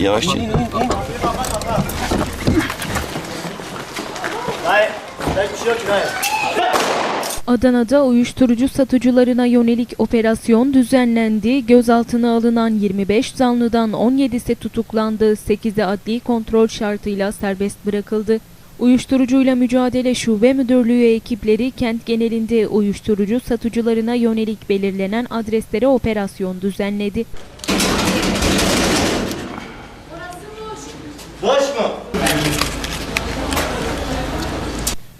yavaşça. Bir şey yok ki hayır. Adana'da uyuşturucu satıcılarına yönelik operasyon düzenlendi. Gözaltına alınan 25 zanlıdan 17'si tutuklandı. 8'i adli kontrol şartıyla serbest bırakıldı. Uyuşturucuyla Mücadele Şube Müdürlüğü ekipleri kent genelinde uyuşturucu satıcılarına yönelik belirlenen adreslere operasyon düzenledi.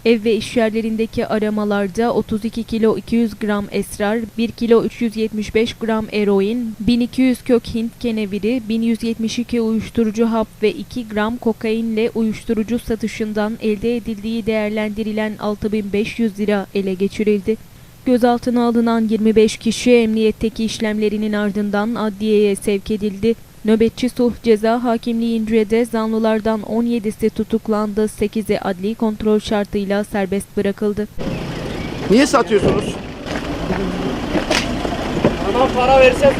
Ev ve iş yerlerindeki aramalarda 32 kilo 200 gram esrar, 1 kilo 375 gram eroin, 1200 kök Hint keneviri, 1172 uyuşturucu hap ve 2 gram kokainle uyuşturucu satışından elde edildiği değerlendirilen 6500 lira ele geçirildi. Gözaltına alınan 25 kişi emniyetteki işlemlerinin ardından adliyeye sevk edildi. Nöbetçi Sulh Ceza Hakimliğince de zanlılardan 17'si tutuklandı, 8'i adli kontrol şartıyla serbest bırakıldı. Niye satıyorsunuz? Adam para verse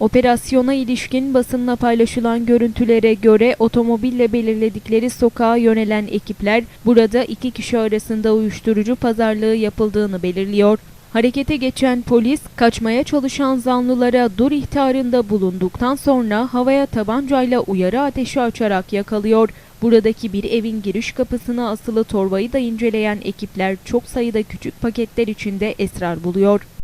Operasyona ilişkin basınla paylaşılan görüntülere göre otomobille belirledikleri sokağa yönelen ekipler burada iki kişi arasında uyuşturucu pazarlığı yapıldığını belirliyor. Harekete geçen polis kaçmaya çalışan zanlılara dur ihtarında bulunduktan sonra havaya tabancayla uyarı ateşi açarak yakalıyor. Buradaki bir evin giriş kapısına asılı torbayı da inceleyen ekipler çok sayıda küçük paketler içinde esrar buluyor.